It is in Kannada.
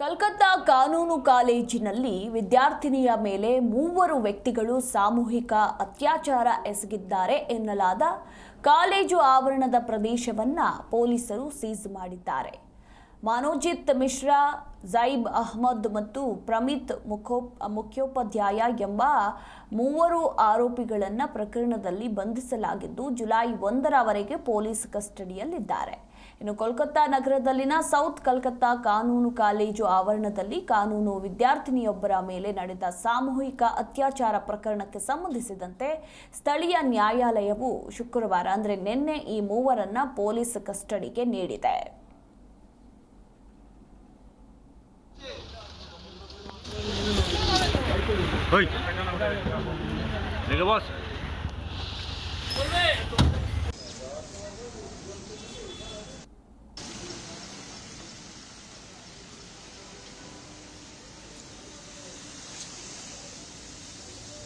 ಕಲ್ಕತ್ತಾ ಕಾನೂನು ಕಾಲೇಜಿನಲ್ಲಿ ವಿದ್ಯಾರ್ಥಿನಿಯ ಮೇಲೆ ಮೂವರು ವ್ಯಕ್ತಿಗಳು ಸಾಮೂಹಿಕ ಅತ್ಯಾಚಾರ ಎಸಗಿದ್ದಾರೆ ಎನ್ನಲಾದ ಕಾಲೇಜು ಆವರಣದ ಪ್ರದೇಶವನ್ನ ಪೊಲೀಸರು ಸೀಸ್ ಮಾಡಿದ್ದಾರೆ. ಮಾನೋಜಿತ್ ಮಿಶ್ರಾ ಜೈಬ್ ಅಹ್ಮದ್ ಮತ್ತು ಪ್ರಮಿತ್ ಮುಖೋ, ಮುಖ್ಯೋಪಾಧ್ಯಾಯ ಎಂಬ ಮೂವರು ಆರೋಪಿಗಳನ್ನು ಪ್ರಕರಣದಲ್ಲಿ ಬಂಧಿಸಲಾಗಿದ್ದು, ಜುಲೈ ಒಂದರವರೆಗೆ ಪೊಲೀಸ್ ಕಸ್ಟಡಿಯಲ್ಲಿದ್ದಾರೆ. ಇನ್ನು ಕೋಲ್ಕತ್ತಾ ನಗರದಲ್ಲಿನ ಸೌತ್ ಕಲ್ಕತ್ತಾ ಕಾನೂನು ಕಾಲೇಜು ಆವರಣದಲ್ಲಿ ಕಾನೂನು ವಿದ್ಯಾರ್ಥಿನಿಯೊಬ್ಬರ ಮೇಲೆ ನಡೆದ ಸಾಮೂಹಿಕ ಅತ್ಯಾಚಾರ ಪ್ರಕರಣಕ್ಕೆ ಸಂಬಂಧಿಸಿದಂತೆ ಸ್ಥಳೀಯ ನ್ಯಾಯಾಲಯವು ಶುಕ್ರವಾರ, ಅಂದರೆ ನಿನ್ನೆ ಈ ಮೂವರನ್ನ ಪೊಲೀಸ್ ಕಸ್ಟಡಿಗೆ ನೀಡಿದೆ. Hoi. Lekker was.